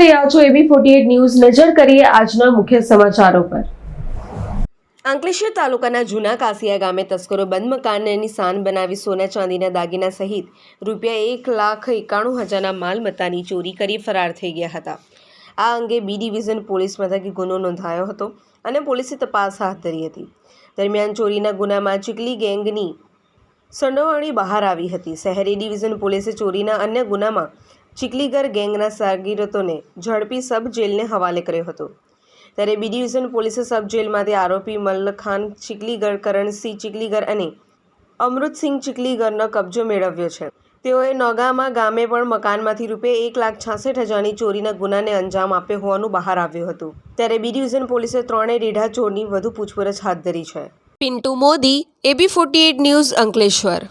રહ્યા છો એબી forty news. નજર કરીએ આજના મુખ્ય સમાચારો પર. અંકલેશ્વર તાલુકાના જૂના કાસિયા ગામે તસ્કરો બંધ મકાનને નિશાન બનાવી સોના ચાંદીના દાગીના સહિત રૂપિયા એક લાખ એકાણું હજારના માલ મત્તાની ચોરી કરી ફરાર થઈ ગયા હતા. આ અંગે બી ડિવિઝન પોલીસ મથકે ગુનો નોંધાયો હતો અને પોલીસે તપાસ હાથ ધરી હતી. દરમિયાન ચોરીના ગુનામાં ચીકલી ગેંગની સંડોવણી બહાર આવી હતી. શહેરી ડિવિઝન પોલીસે ચોરીના અન્ય ગુનામાં ચીકલીગર ગેંગના સાગીરતોને ઝડપી સબ જેલને હવાલે કર્યો હતો. ત્યારે બી ડિવિઝન પોલીસે સબ જેલમાંથી આરોપી મલ્લખાન ચીકલીગર કરણસિંહ ચીકલીગર અને અમૃતસિંહ ચીકલીગરનો કબજો મેળવ્યો છે. તેઓએ નોગામા ગામે પણ મકાનમાંથી રૂપે એક લાખ છાસઠ હજારની ચોરીના ગુનાને અંજામ આપ્યો હોવાનું બહાર આવ્યું હતું. ત્યારે બી ડિવિઝન પોલીસે ત્રણેય રીઢા ચોરની વધુ પૂછપરછ હાથ ધરી છે. Pintu Modi, AB forty news Ankleshwar.